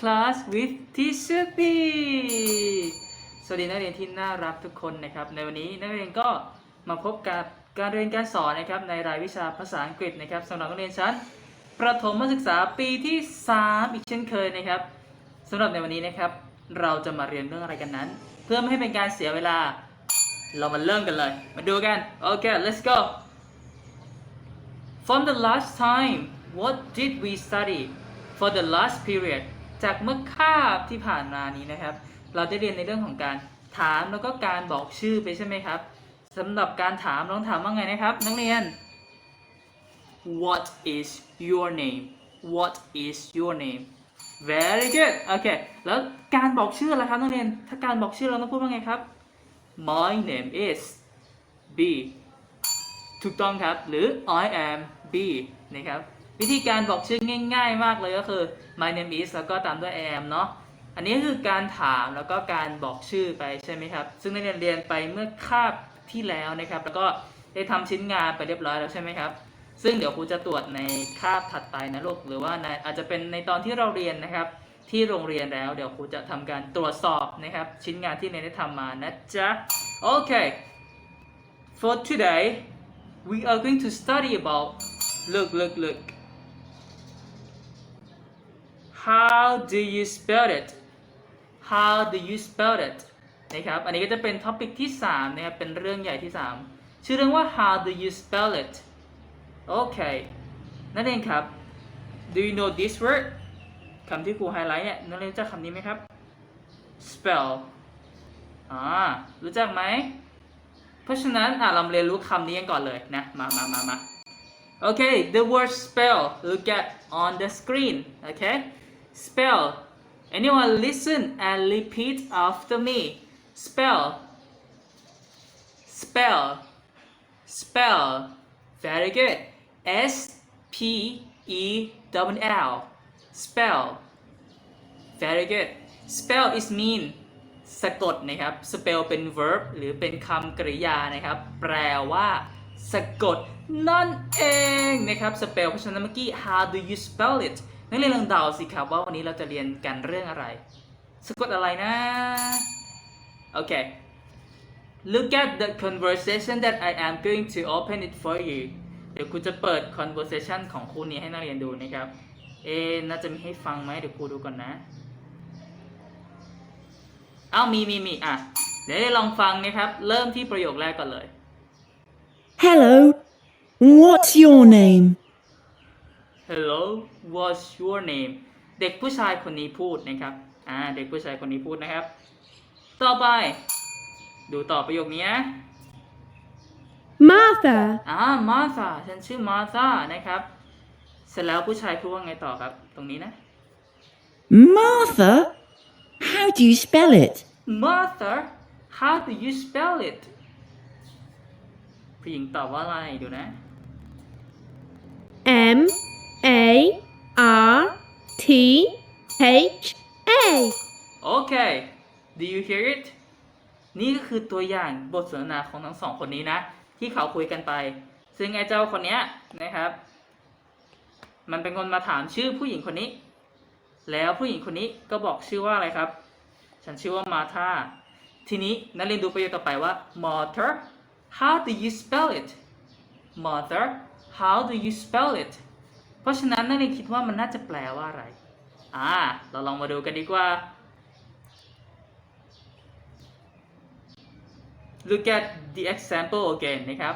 class with Teacher P สวัสดีนักเรียนที่น่ารักทุกคนนะครับ ในวันนี้นักเรียนก็มาพบกับการเรียนการสอนนะครับในรายวิชาภาษาอังกฤษนะครับสำหรับนักเรียนชั้น ประถมศึกษาปีที่ 3 อีกเช่นเคยนะครับสำหรับในวันนี้นะครับ เราจะมาเรียนเรื่องอะไรกันนั้น เพื่อไม่ให้เป็นการเสียเวลา เรามาเริ่มกันเลย มาดูกัน โอเค let's go From the last time what did we study for the last period จากเมื่อคาบที่ผ่านมานี้นะครับ เราได้เรียนในเรื่องของการถามแล้วก็การบอกชื่อไปใช่ไหมครับสำหรับการถามลองถามว่าไงนะครับ นักเรียน What is your name What is your name Very good โอเคแล้วการบอกชื่อล่ะครับนักเรียน ถ้าการบอกชื่อเราต้องพูดว่าไงครับ My name is B ถูกต้องครับ หรือ I am B นะครับ วิธีการบอกชื่อง่าย ๆ มากเลยก็คือ my name is แล้วก็ตามด้วย I am เนาะอันนี้คือการถามแล้วก็การบอกชื่อไปใช่ไหมครับ ซึ่งนักเรียนเรียนไปเมื่อคาบที่แล้วนะครับ แล้วก็ได้ทำชิ้นงานไปเรียบร้อยแล้วใช่ไหมครับ ซึ่งเดี๋ยวครูจะตรวจในคาบถัดไปนะลูกหรือว่าในอาจจะเป็นในตอนที่เราเรียนนะครับ ที่โรงเรียนแล้วเดี๋ยวครูจะทำการตรวจสอบนะครับ ชิ้นงานที่เรียนได้ทำมานะจ๊ะโอเค for today we are going to study about look look look how do you spell it how do you spell it นะครับ อันนี้ก็จะเป็นท็อปิกที่ 3 นะครับ เป็นเรื่องใหญ่ที่ 3 ชื่อเรื่องว่า how do you spell it โอเคนั่นเองครับ do you know this word คำที่ครูไฮไลท์เนี่ยนักเรียนรู้จักคำนี้ไหมครับ spell อ่า รู้จักไหม เพราะฉะนั้น อะเรามาเรียนรู้คำนี้กันก่อนเลยนะ มามามามา Okay, the word spell look at on the screen. Okay, spell. Anyone listen and repeat after me. Spell. Spell. Spell. Very good. S P E W L. Spell. Very good. Spell is mean สะกดนะครับ spell เป็น verb หรือเป็นคำกริยานะครับ แปลว่าสะกดนั่นเองนะครับ spell เพราะฉะนั้นเมื่อกี้ how do you spell it นักเรียนลองเดาสิครับว่าวันนี้เราจะเรียนกันเรื่องอะไรสะกดอะไรนะ โอเค look at the conversation that I am going to open it for you เดี๋ยวครูจะเปิด conversation ของครูนี้ให้นักเรียนดูนะครับ เอ๊น่าจะมีให้ฟังไหมเดี๋ยวครูดูก่อนนะ เอ้ามีมีมีอะ เดี๋ยวได้ลองฟังนะครับ เริ่มที่ประโยคแรกก่อนเลย Hello, what's your name? Hello what's your name เด็กผู้ชายคนนี้พูดนะครับ อ่า เด็กผู้ชายคนนี้พูดนะครับ ต่อไป ดูต่อประโยคนี้นะ Martha. อ่ามาธาฉันชื่อมาธานะครับ เสร็จแล้วผู้ชายพูดว่าไงต่อครับ ตรงนี้นะ Martha? How do you spell it? Martha how do you spell it ผู้หญิงตอบว่าอะไร ดูนะ M A R T H A. โอเค do you hear it นี่ก็คือตัวอย่างบทสนทนาของทั้งสองคนนี้นะ ที่เขาคุยกันไป ซึ่งไอ้เจ้าคนเนี้ยนะครับ มันเป็นคนมาถามชื่อผู้หญิงคนนี้ แล้วผู้หญิงคนนี้ก็บอกชื่อว่าอะไรครับ ฉันชื่อว่ามาธาทีนี้นักเรียนดูประโยคต่อไปว่า mother how do you spell it mother how do you spell it ราะฉะนั้นนักเรียนคิดว่ามันน่าจะแปลว่าอะไร อ่า เราลองมาดูกันดีกว่า look at the example again นะครับ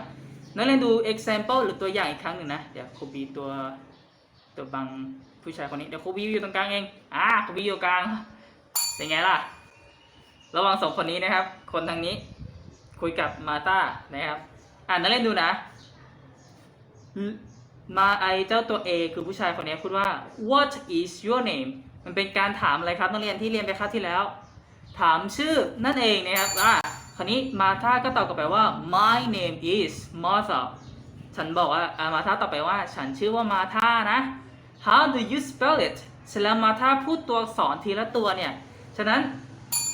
นักเรียนดู example หรือตัวอย่างอีกครั้งหนึ่งนะ เดี๋ยวครูบีตัวตัวบังผู้ชายคนนี้ เดี๋ยวครูบีอยู่ตรงกลางเอง อ่าครูบีอยู่กลาง เป็นไงล่ะ ระหว่างสองคนนี้นะครับ คนทางนี้คุยกับมาตานะครับ อ่านักเรียนดูนะ มาไอเจ้าตัว A คือผู้ชายคนนี้พูดว่า what is your name มันเป็นการถามอะไรครับนักเรียนที่เรียนไปคราวที่แล้ว ถามชื่อนั่นเองนะครับอ่าคราวนี้มาธาก็ตอบกลับไปว่า my name is Martha ฉันบอกว่าอ่ามาธาตอบไปว่า ฉันชื่อว่ามาธานะ how do you spell it เสร็จแล้วมาธาพูดตัวอักษรทีละตัวเนี่ย ฉะนั้น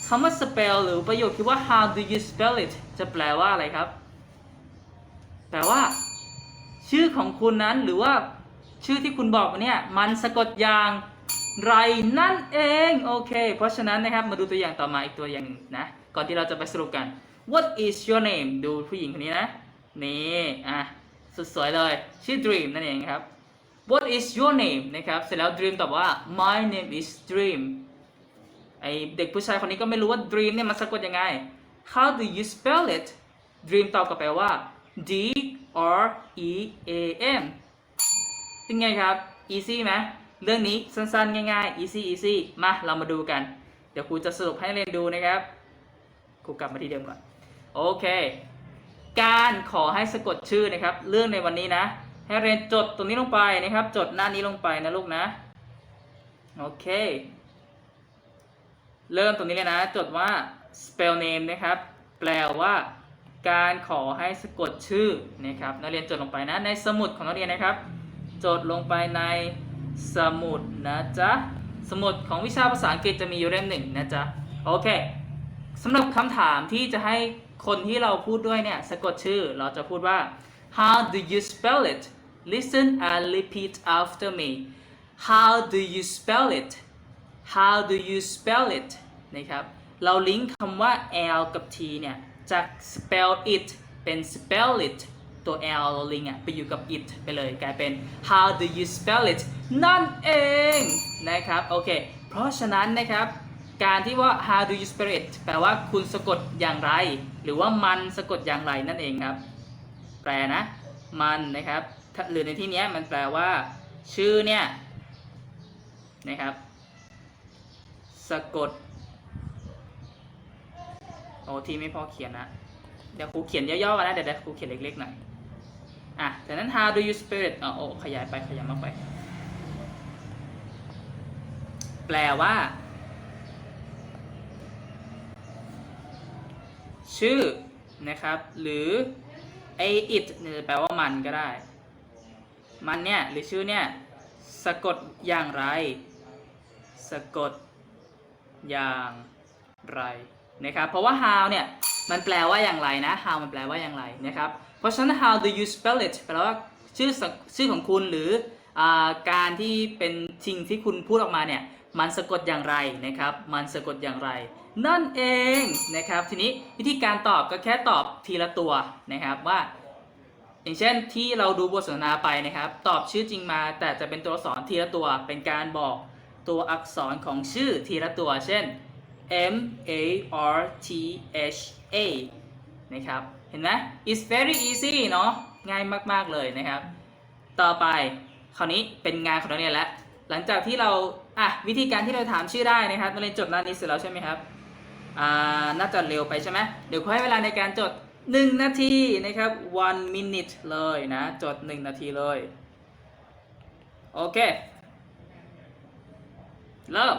คำว่า spell หรือประโยคที่ว่า how do you spell it จะแปลว่าอะไรครับ แปลว่า ชื่อของคุณนั้นหรือว่าชื่อที่คุณบอกมาเนี่ยมันสะกดอย่างไรนั่นเองโอเค เพราะฉะนั้นนะครับมาดูตัวอย่างต่อมาอีกตัวอย่างหนึ่งนะก่อนที่เราจะไปสรุปกัน What is your name ดูผู้หญิงคนนี้นะนี่อะสุดสวยเลยชื่อ Dream นั่นเองครับ What is your name นะครับเสร็จแล้ว Dream ตอบว่า My name is Dream ไอเด็กผู้ชายคนนี้ก็ไม่รู้ว่า Dream เนี่ยมันสะกดยังไง How do you spell it Dream ตอบกลับไปว่า D R E A M เป็นไงครับ easy ไหมเรื่องนี้สั้นๆ ง่ายๆ easy easy มาเรามาดูกัน เดี๋ยวครูจะสรุปให้เรียนดูนะครับครูกลับมาที่เดิมก่อน โอเค การขอให้สะกดชื่อนะครับ เรื่องในวันนี้นะ ให้เรียนจดตรงนี้ลงไปนะครับ จดหน้านี้ลงไปนะลูกนะ โอเค เริ่มตรงนี้เลยนะ จดว่า spell name นะครับ แปลว่า การขอให้สะกดชื่อนะครับนักเรียนจดลงไปนะในสมุดของนักเรียนนะครับ จดลงไปในสมุดนะจ๊ะสมุดของวิชาภาษาอังกฤษจะมีอยู่เล่มหนึ่งนะจ๊ะโอเคสำหรับคำถามที่จะให้คนที่เราพูดด้วยเนี่ยสะกดชื่อเราจะพูดว่า how do you spell it listen and repeat after me how do you spell it how do you spell it นะครับเราลิงก์คำว่า l กับ t เนี่ย จาก spell it เป็น spell it ตัว l ลิงอะไปอยู่กับ it ไปเลยกลายเป็น how do you spell it นั่นเองนะครับโอเคเพราะฉะนั้นนะครับการที่ว่า how do you spell it แปลว่าคุณสะกดอย่างไร หรือว่ามันสะกดอย่างไรนั่นเองครับ แปลนะ มันนะครับหรือในที่นี้มันแปลว่า ชื่อเนี่ยนะครับ สะกด โอ้ที่ไม่พอเขียนนะ เดี๋ยวครูเขียนย่อๆกันนะเดี๋ยวเดี๋ยวครูเขียนเล็กๆหน่อย อะจากนั้น how do you spell it อ๋อโอขยายไปขยายมากไป แปลว่า ชื่อนะครับ หรือไอ it เนี่ยแปลว่ามันก็ได้ มันเนี่ย หรือชื่อเนี่ย สะกดอย่างไร สะกดอย่างไร นะครับเพราะว่า how เนี่ยมันแปลว่าอย่างไรนะ how มันแปลว่าอย่างไรนะครับเพราะฉะนั้น how do you spell it แปลว่าชื่อชื่อของคุณหรืออการที่เป็นสิ่งที่คุณพูดออกมาเนี่ยมันสะกดอย่างไรนะครับ มันสะกดอย่างไร นั่นเองนะครับ ทีนี้วิธีการตอบก็แค่ตอบทีละตัวนะครับว่า อย่างเช่นที่เราดูบทสนทนาไปนะครับ ตอบชื่อจริงมา แต่จะเป็นตัวอักษรทีละตัว เป็นการบอกตัวอักษรของชื่อทีละตัว เช่น M A R T H A นะครับ เห็นไหม it's very easy เนาะง่ายมาก ๆ เลยนะครับ ต่อไปคราวนี้เป็นงานของนักเรียนแล้ว หลังจากที่เรา อะ วิธีการที่เราถามชื่อได้นะครับนักเรียนจดหน้านี้เสร็จแล้วใช่ไหมครับ อ่า น่าจะเร็วไปใช่ไหมเดี๋ยวขอให้เวลาในการจด 1 นาทีนะครับ one minute เลยนะ จด 1 นาทีเลย โอเค เริ่ม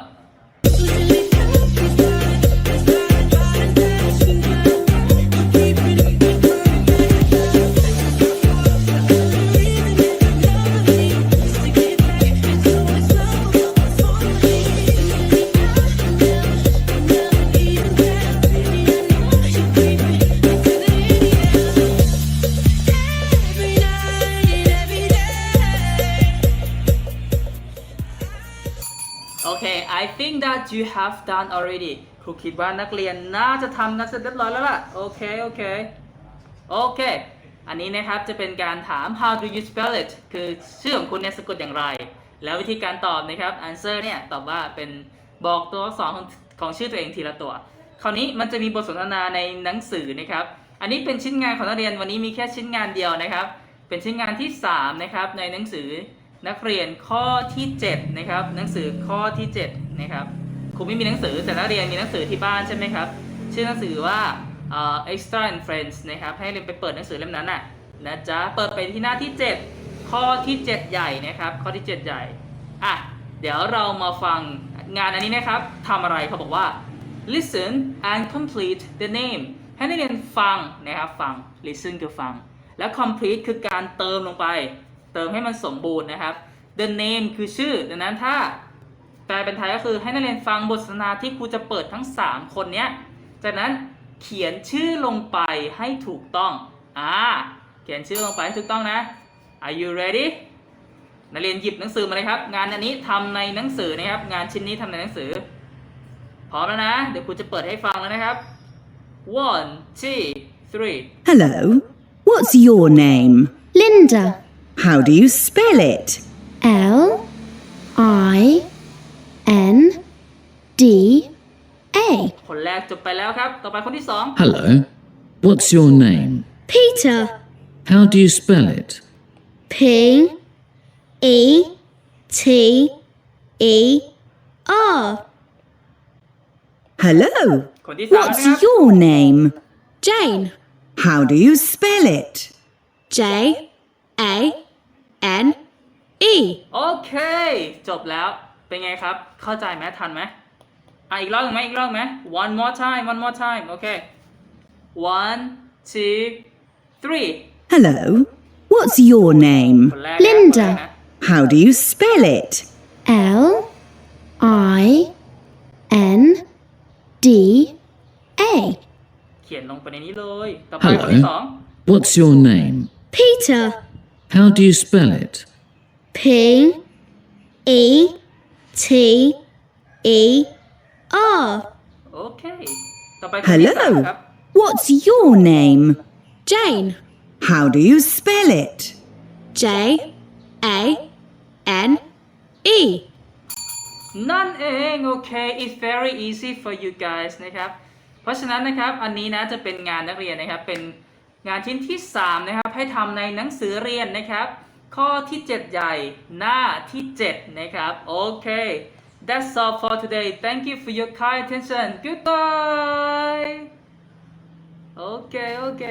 โอเค I think that you have done already ครูคิดว่านักเรียนน่าจะทำกันเสร็จเรียบร้อยแล้วล่ะ โอเค โอเค โอเค อันนี้นะครับจะเป็นการถาม how do you spell it คือชื่อของคุณเนี่ยสะกดอย่างไร แล้ววิธีการตอบนะครับ answer เนี่ยตอบว่าเป็นบอกตัวอักษรของของชื่อตัวเองทีละตัว คราวนี้มันจะมีบทสนทนาในหนังสือนะครับ อันนี้เป็นชิ้นงานของนักเรียนวันนี้มีแค่ชิ้นงานเดียวนะครับ เป็นชิ้นงานที่ 3 นะครับในหนังสือ นักเรียนข้อที่7นะครับหนังสือข้อที่7นะครับครูไม่มีหนังสือแต่นักเรียนมีหนังสือที่บ้านใช่ไหมครับชื่อหนังสือว่าเอ่อ extra and friends นะครับให้เรียนไปเปิดหนังสือเล่มนั้นน่ะนะจ๊ะเปิดไปที่หน้าที่ 7 ข้อที่ 7 ใหญ่นะครับข้อที่ 7 ใหญ่อะเดี๋ยวเรามาฟังงานอันนี้นะครับทำอะไรเขาบอกว่า listen and complete the name ให้นักเรียนฟังนะครับฟัง listen คือฟัง แล้ว complete คือการเติมลงไป เติมให้มันสมบูรณ์นะครับ the name คือชื่อ ดังนั้นถ้าแปลเป็นไทยก็คือให้นักเรียนฟังบทสนทนาที่ครูจะเปิดทั้ง 3 คนเนี้ย จากนั้นเขียนชื่อลงไปให้ถูกต้อง อ่า เขียนชื่อลงไปให้ถูกต้องนะ Are you ready นักเรียนหยิบหนังสือมาเลยครับ งานอันนี้ทำในหนังสือนะครับ งานชิ้นนี้ทำในหนังสือ พร้อมแล้วนะ เดี๋ยวครูจะเปิดให้ฟังแล้วนะครับ one two three Hello. What's your name? Linda. How do you spell it? L I N D A. คนแรกจบไปแล้วครับ ต่อไปคนที่สอง Hello. What's your name? Peter. How do you spell it? P E T E R. Hello. คนที่สามนะ What's ครับ your name? Jane. How do you spell it? J A N E. โอเค จบแล้ว เป็นไงครับ เข้าใจไหมทันไหมอะอีกรอบหนึ่งไหมอีกรอบไหม one more time one more time โอเค one two three Hello. What's your name? คนแรกนะ Linda คนแรกนะ How do you spell it? L I N D A. เขียนลงไปในนี้เลย ต่อไปคนที่สอง What's your name? Peter. How do you spell it? P E T E R. โอเค ต่อไปคนที่สามครับ Hello. What's your name? Jane. How do you spell it? J A N E. นั่นเองโอเค it's very easy for you guys นะครับ เพราะฉะนั้นนะครับ อันนี้นะจะเป็นงานนักเรียนนะครับ เป็น งานชิ้นที่ 3 นะครับให้ทำในหนังสือเรียนนะครับ ข้อที่ 7 ใหญ่หน้าที่ 7 นะครับ โอเค that's all for today thank you for your kind attention goodbye โอเคโอเค